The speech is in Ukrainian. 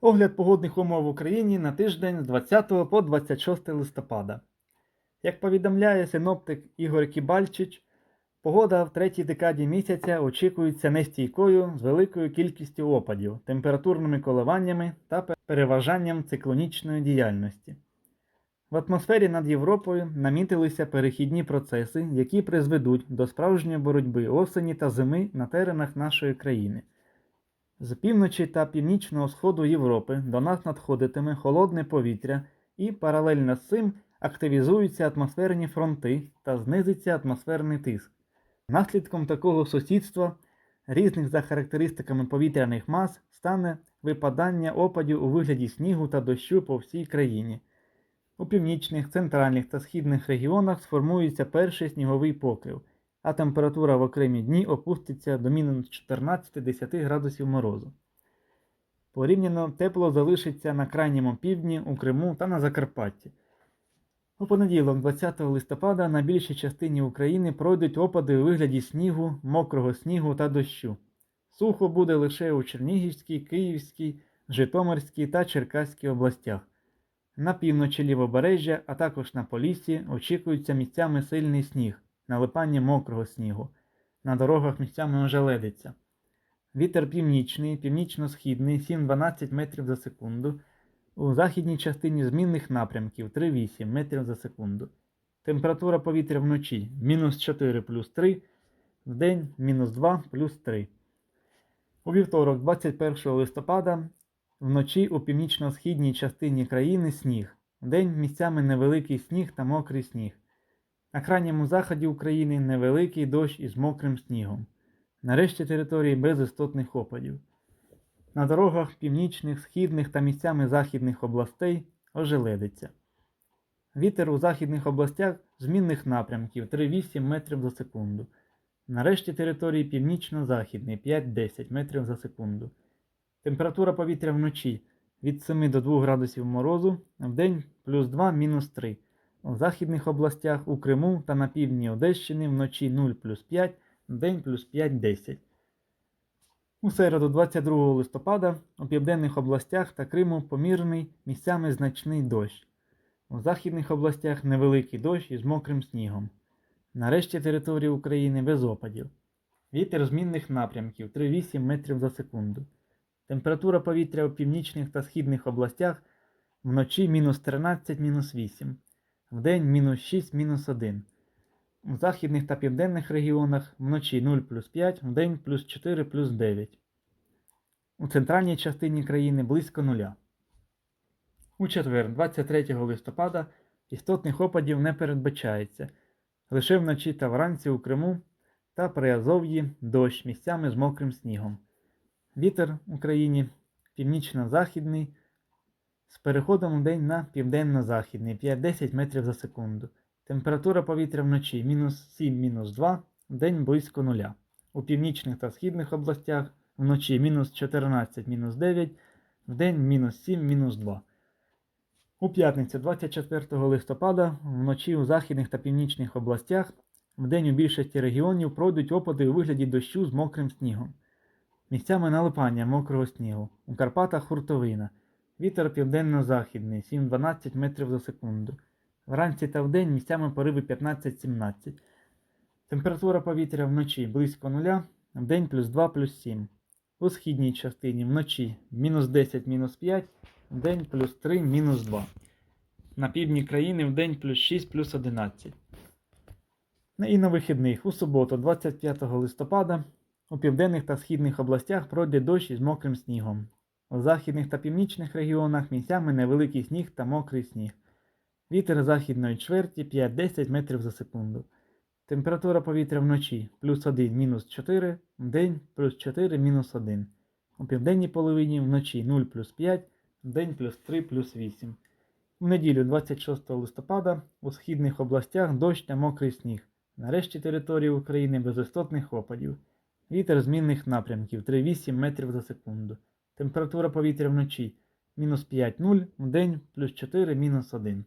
Огляд погодних умов в Україні на тиждень з 20 по 26 листопада. Як повідомляє синоптик Ігор Кібальчич, погода в третій декаді місяця очікується нестійкою з великою кількістю опадів, температурними коливаннями та переважанням циклонічної діяльності. В атмосфері над Європою намітилися перехідні процеси, які призведуть до справжньої боротьби осені та зими на теренах нашої країни. З півночі та північного сходу Європи до нас надходитиме холодне повітря і паралельно з цим активізуються атмосферні фронти та знизиться атмосферний тиск. Наслідком такого сусідства різних за характеристиками повітряних мас стане випадання опадів у вигляді снігу та дощу по всій країні. У північних, центральних та східних регіонах сформується перший сніговий покрив, а температура в окремі дні опуститься до мінус 14-10 градусів морозу. Порівняно тепло залишиться на крайньому півдні, у Криму та на Закарпатті. У понеділок, 20 листопада, на більшій частині України пройдуть опади у вигляді снігу, мокрого снігу та дощу. Сухо буде лише у Чернігівській, Київській, Житомирській та Черкаській областях. На півночі лівобережжя, а також на Поліссі очікується місцями сильний сніг, налипання мокрого снігу. На дорогах місцями ожеледиться. Вітер північний, північно-східний 7-12 метрів за секунду. У західній частині змінних напрямків 3-8 метрів за секунду. Температура повітря вночі мінус 4 плюс 3, вдень мінус 2 плюс 3. У вівторок, 21 листопада, вночі у північно-східній частині країни сніг. Вдень місцями невеликий сніг та мокрий сніг. На крайньому заході України невеликий дощ із мокрим снігом. Нарешті території без істотних опадів. На дорогах північних, східних та місцями західних областей ожеледиться. Вітер у західних областях змінних напрямків 3-8 метрів за секунду. Нарешті території північно-західний 5-10 метрів за секунду. Температура повітря вночі від 7 до 2 градусів морозу, вдень плюс 2 мінус 3. У західних областях у Криму та на півдні Одещини вночі 0 плюс 5, вдень плюс 5-10. У середу 22 листопада у південних областях та Криму помірний місцями значний дощ. У західних областях невеликий дощ із мокрим снігом. Нарешті території України без опадів. Вітер змінних напрямків 3-8 метрів за секунду. Температура повітря у північних та східних областях вночі мінус 13 мінус 8, вдень мінус 6 мінус 1. У західних та південних регіонах вночі 0 плюс 5, вдень плюс 4 плюс 9. У центральній частині країни близько нуля. У четвер, 23 листопада, істотних опадів не передбачається. Лише вночі та вранці у Криму та Приазов'ї дощ місцями з мокрим снігом. Вітер в Україні північно-західний з переходом у день на південно-західний 5-10 метрів за секунду. Температура повітря вночі мінус 7-2, вдень близько нуля. У північних та східних областях вночі мінус 14-9, вдень мінус 7 мінус 2. У п'ятницю 24 листопада вночі у західних та північних областях вдень у більшості регіонів пройдуть опади у вигляді дощу з мокрим снігом. Місцями налипання мокрого снігу. У Карпатах хуртовина. Вітер південно-західний 7-12 метрів за секунду. Вранці та вдень місцями пориви 15-17. Температура повітря вночі близько нуля, вдень плюс 2 плюс 7. У східній частині вночі мінус 10 мінус 5, вдень плюс 3 мінус 2. На півдні країни вдень плюс 6 плюс 11. Ну І на вихідних у суботу, 25 листопада, у південних та східних областях пройде дощ із мокрим снігом. У західних та північних регіонах місцями невеликий сніг та мокрий сніг. Вітер західної чверті 5-10 метрів за секунду. Температура повітря вночі плюс 1 мінус 4, вдень плюс 4 мінус 1. У південній половині вночі 0 плюс 5, вдень плюс 3 плюс 8. У неділю 26 листопада у східних областях дощ та мокрий сніг. Нарешті території України без істотних опадів. Вітер змінних напрямків 3-8 метрів за секунду. Температура повітря вночі мінус 5-0, вдень плюс 4 мінус 1.